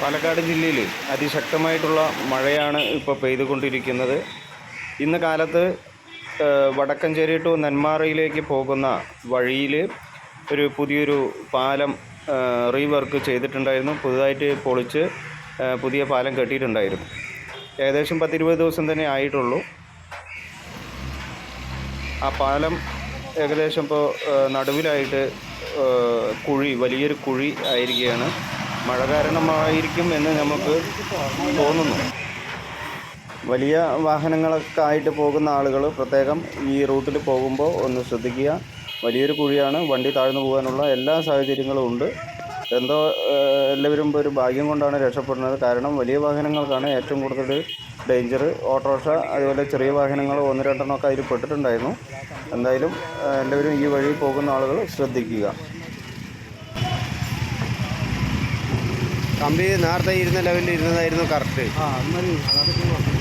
പാലക്കാട് ജില്ലയിൽ അതിശക്തമായിട്ടുള്ള മഴയാണ് ഇപ്പോൾ പെയ്തുകൊണ്ടിരിക്കുന്നത്. ഇന്ന് കാലത്ത് വടക്കഞ്ചേരി ടു നെന്മാറയിലേക്ക് പോകുന്ന വഴിയിൽ ഒരു പുതിയൊരു പാലം റീവർക്ക് ചെയ്തിട്ടുണ്ടായിരുന്നു. പുതുതായിട്ട് പൊളിച്ച് പുതിയ പാലം കെട്ടിയിട്ടുണ്ടായിരുന്നു. ഏകദേശം പത്തിരുപത് ദിവസം തന്നെ ആയിട്ടുള്ളൂ. ആ പാലം ഏകദേശം ഇപ്പോൾ നടുവിലായിട്ട് കുഴി വലിയൊരു കുഴി ആയിരിക്കുകയാണ്. മഴ കാരണമായിരിക്കും എന്ന് നമുക്ക് തോന്നുന്നു. വലിയ വാഹനങ്ങളൊക്കെ ആയിട്ട് പോകുന്ന ആളുകൾ പ്രത്യേകം ഈ റൂട്ടിൽ പോകുമ്പോൾ ഒന്ന് ശ്രദ്ധിക്കുക. വലിയൊരു കുഴിയാണ് വണ്ടി താഴ്ന്നു പോകാനുള്ള എല്ലാ സാഹചര്യങ്ങളും ഉണ്ട്. എന്തോ എല്ലാവരും ഒരു ഭാഗ്യം കൊണ്ടാണ് രക്ഷപ്പെടുന്നത്. കാരണം വലിയ വാഹനങ്ങൾക്കാണ് ഏറ്റവും കൂടുതൽ ഡേഞ്ചർ. ഓട്ടോറിക്ഷ അതുപോലെ ചെറിയ വാഹനങ്ങൾ ഒന്ന് രണ്ടെണ്ണമൊക്കെ അതിൽ പെട്ടിട്ടുണ്ടായിരുന്നു. എന്തായാലും എല്ലാവരും ഈ വഴി പോകുന്ന ആളുകൾ ശ്രദ്ധിക്കുക. കമ്പി നേരത്തെ ഇരുന്ന ലെവലിൽ ഇരുന്നതായിരുന്നു കറക്റ്റ് ആ അത്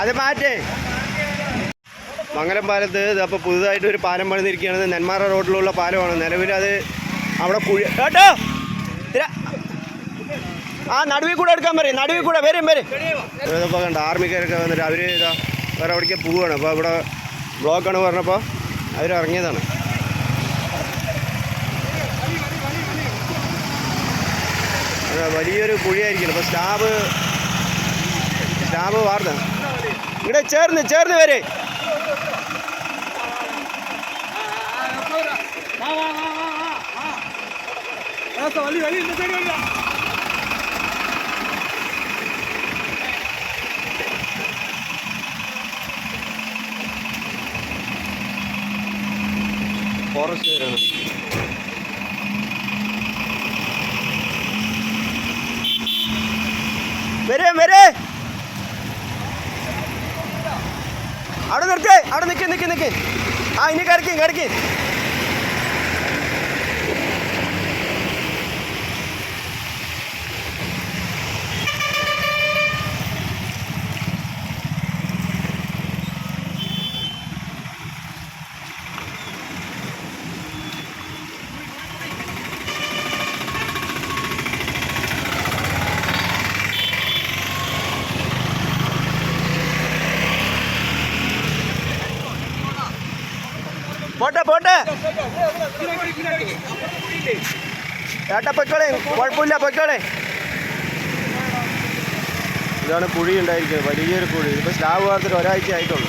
അത് മാറ്റേ. മംഗലം പാലത്ത് അപ്പോൾ പുതുതായിട്ട് ഒരു പാലം പണിതിരിക്കുകയാണ്. നെന്മാറ റോഡിലുള്ള പാലമാണ്. നിലവിൽ അത് അവിടെ കുഴി കേട്ടോ ആ നടുവിൽ കൂടെ എടുക്കാൻ പറയും നടുവിൽ കൂടെ. വരും വരും. ഇതിപ്പോൾ കണ്ട? ആർമിക്കാരൊക്കെ വന്നിട്ട് അവർ ഇതാ വേറെ അവിടേക്ക് പോവുകയാണ് അപ്പോൾ ഇവിടെ ബ്ലോക്കാണ് പറഞ്ഞപ്പോൾ അവർ ഇറങ്ങിയതാണ്. വലിയൊരു കുഴിയായിരിക്കും അപ്പോൾ സ്റ്റാബ് സ്റ്റാബ് വാർന്ന്. ഇവിടെ ചേർന്ന് ചേർന്ന് വരെ. ഫോറസ്റ്റ് വരാണ് വരേ വരേ. അവിടെ നിർത്തേ. അവിടെ നിൽക്കേ നിൽക്കേ നിൽക്കേ ആ ഇനി കിടക്കേ കിടക്കും പോട്ടെ പോട്ടെ. ഏട്ടാ പൊയ്ക്കോളെ കുഴപ്പമില്ല പൊയ്ക്കോളെ. ഇതാണ് കുഴി ഉണ്ടായിരിക്കുന്നത് വലിയൊരു കുഴി. ഇപ്പോൾ സ്ലാബ് വാർത്തിട്ട് ഒരാഴ്ച ആയിട്ടുള്ളൂ.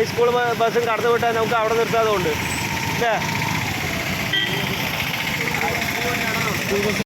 ഈ സ്കൂൾ ബസ്സും കടന്നു വിട്ടാൽ നമുക്ക് അവിടെ നിർത്താതെ ഉണ്ട് അല്ലേ